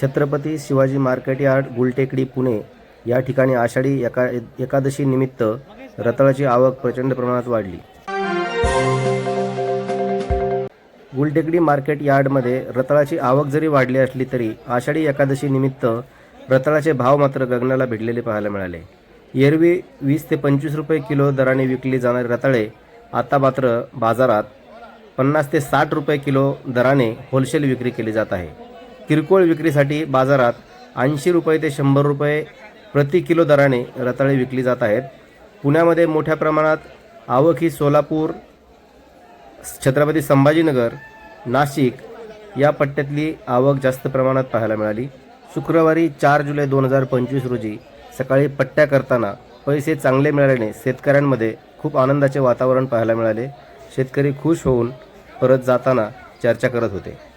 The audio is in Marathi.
छत्रपती शिवाजी मार्केट यार्ड गुलटेकडी पुणे या ठिकाणी आषाढी एका एकादशी निमित्त रताळाची आवक प्रचंड प्रमाणात वाढली. गुलटेकडी मार्केट यार्डमध्ये रताळाची आवक जरी वाढली असली तरी आषाढी एकादशी निमित्त रताळाचे भाव मात्र गगनाला भिडलेले पाहायला मिळाले. एरवी वीस ते पंचवीस रुपये किलो दराने विकली जाणारे रताळे आता मात्र बाजारात पन्नास ते साठ रुपये किलो दराने होलसेल विक्री केली जात आहे. किरकोळ विक्रीसाठी बाजारात ऐंशी रुपये ते शंभर रुपये प्रति किलो दराने रताळे विकली जात आहेत. पुण्यामध्ये मोठ्या प्रमाणात आवक ही सोलापूर छत्रपती संभाजीनगर नाशिक या पट्ट्यातली आवक जास्त प्रमाणात पाहायला मिळाली. शुक्रवारी चार जुलै दोन हजार पंचवीस रोजी सकाळी पट्ट्या करताना पैसे चांगले मिळाल्याने शेतकऱ्यांमध्ये खूप आनंदाचे वातावरण पाहायला मिळाले. शेतकरी खुश होऊन परत जाताना चर्चा करत होते.